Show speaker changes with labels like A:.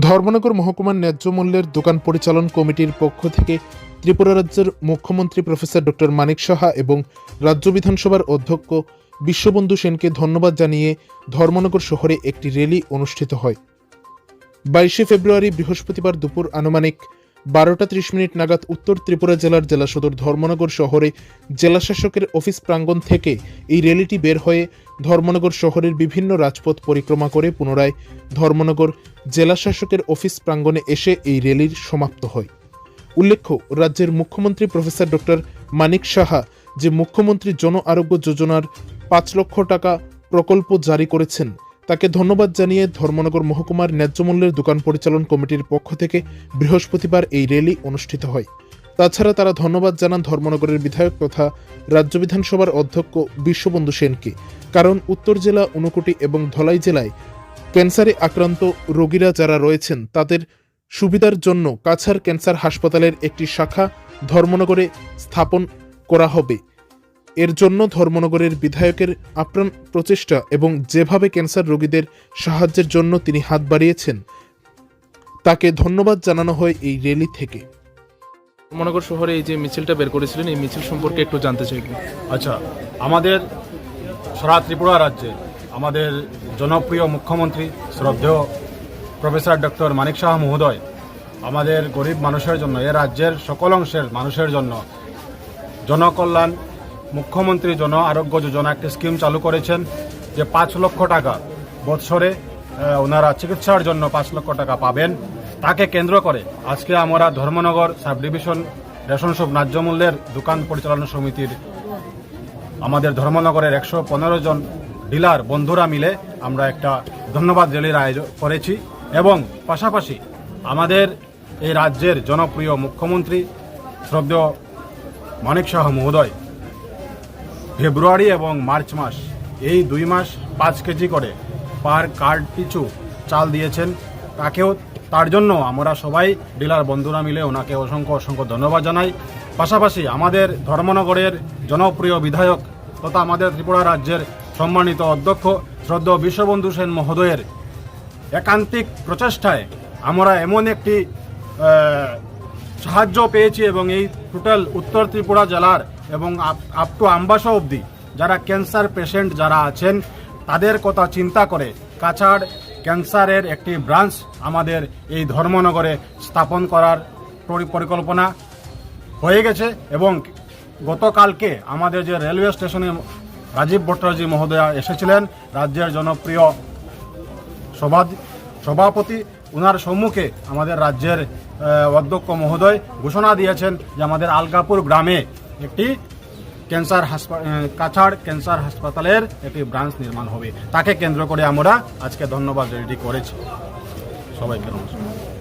A: ধর্মনগর মহকুমার ন্যায্য মূল্যের দোকান পরিচালন কমিটির পক্ষ থেকে ত্রিপুরা রাজ্যের মুখ্যমন্ত্রী প্রফেসর ডক্টর মানিক সাহা এবং রাজ্য বিধানসভার অধ্যক্ষ বিশ্ববন্ধু সেনকে ধন্যবাদ জানিয়ে ধর্মনগর শহরে একটি র্যালি অনুষ্ঠিত হয়। বাইশে ফেব্রুয়ারি বৃহস্পতিবার দুপুর আনুমানিক বারোটা ত্রিশ মিনিট নাগাদ উত্তর ত্রিপুরা জেলার জেলা সদর ধর্মনগর শহরে জেলা শাসকের অফিস প্রাঙ্গণ থেকে এই র্যালিটি বের হয়ে ধর্মনগর শহরের বিভিন্ন রাজপথ পরিক্রমা করে পুনরায় ধর্মনগর জেলা শাসকের অফিস প্রাঙ্গণে এসে এই র্যালির সমাপ্ত হয়। উল্লেখ্য, রাজ্যের মুখ্যমন্ত্রী প্রফেসর ডক্টর মানিক সাহা যে মুখ্যমন্ত্রী জন আরোগ্য যোজনার পাঁচ লক্ষ টাকা প্রকল্প জারি করেছেন তাকে ধন্যবাদ জানিয়ে ধর্মনগর মহকুমার ন্যায্যমূল্যের দোকান পরিচালন কমিটির পক্ষ থেকে বৃহস্পতিবার এই র্যালি অনুষ্ঠিত হয়। তাছাড়া তারা ধন্যবাদ জানান ধর্মনগরের বিধায়ক তথা রাজ্য বিধানসভার অধ্যক্ষ বিশ্ববন্ধু সেনকে। কারণ উত্তর জেলা ঊনকোটি এবং ধলাই জেলায় ক্যান্সারে আক্রান্ত রোগীরা যারা রয়েছেন, তাদের সুবিধার জন্য কাছাড় ক্যান্সার হাসপাতালের একটি শাখা ধর্মনগরে স্থাপন করা হবে। এর জন্য ধর্মনগরের বিধায়কের আপ্রাণ প্রচেষ্টা এবং যেভাবে ক্যান্সার রোগীদের সাহায্যের জন্য তিনি হাত বাড়িয়েছেন তাকে ধন্যবাদ জানানো হয় এই র্যালি থেকে।
B: ধর্মনগর শহরে এই যে মিছিলটা বের করেছিলেন এই মিছিল সম্পর্কে একটু জানতে চাইব
C: আচ্ছা আমাদের সারা ত্রিপুরা রাজ্যে আমাদের জনপ্রিয় মুখ্যমন্ত্রী শ্রদ্ধেয় প্রফেসর ডক্টর মানিক শাহ মহোদয় আমাদের গরিব মানুষের জন্য এ রাজ্যের সকল অংশের মানুষের জন্য জনকল্যাণ মুখ্যমন্ত্রী জন আরোগ্য যোজনা একটি স্কিম চালু করেছেন যে পাঁচ লক্ষ টাকা বৎসরে ওনারা চিকিৎসার জন্য পাঁচ লক্ষ টাকা পাবেন। তাকে কেন্দ্র করে আজকে আমরা ধর্মনগর সাব ডিভিশন রেশন সব ন্যায্য মূল্যের দোকান পরিচালনা সমিতির আমাদের ধর্মনগরের একশো পনেরো জন ডিলার বন্ধুরা মিলে আমরা একটা ধন্যবাদ র্যালির আয়োজন করেছি এবং পাশাপাশি আমাদের এই রাজ্যের জনপ্রিয় মুখ্যমন্ত্রী শ্রদ্ধেয় মানিক শাহ মহোদয় ফেব্রুয়ারি এবং মার্চ মাস, এই দুই মাস পাঁচ কেজি করে পার কার্ড পিছু চাল দিয়েছেন তাকেও, তার জন্য আমরা সবাই ডিলার বন্ধুরা মিলে ওনাকে অসংখ্য অসংখ্য ধন্যবাদ জানাই। পাশাপাশি আমাদের ধর্মনগরের জনপ্রিয় বিধায়ক তথা আমাদের ত্রিপুরা রাজ্যের সম্মানিত অধ্যক্ষ শ্রদ্ধ বিশ্ববন্ধু সেন মহোদয়ের একান্তিক প্রচেষ্টায় আমরা এমন একটি সাহায্য পেয়েছি এবং এই টোটাল উত্তর ত্রিপুরা জেলার এবং আপ টু আম্বাসা অবধি যারা ক্যান্সার পেশেন্ট যারা আছেন, তাদের কথা চিন্তা করে কাছাড় ক্যান্সারের একটি ব্রাঞ্চ আমাদের এই ধর্মনগরে স্থাপন করার পরি- পরিকল্পনা হয়ে গেছে এবং গতকালকে আমাদের যে রেলওয়ে স্টেশনে রাজীব ভট্টাচার্য মহোদয়া এসেছিলেন, রাজ্যের জনপ্রিয় সভা সভাপতি ওনার সম্মুখে আমাদের রাজ্যের অধ্যক্ষ মহোদয় ঘোষণা দিয়েছেন যে আমাদের আলগাপুর গ্রামে একটি ক্যান্সার হাসপাতাল কাছাড় ক্যান্সার হাসপাতালের একটি ব্রাঞ্চ নির্মাণ হবে। তাকে কেন্দ্র করে আমরা আজকে ধন্যবাদ রেডি করেছি। সবাইকে নমস্কার।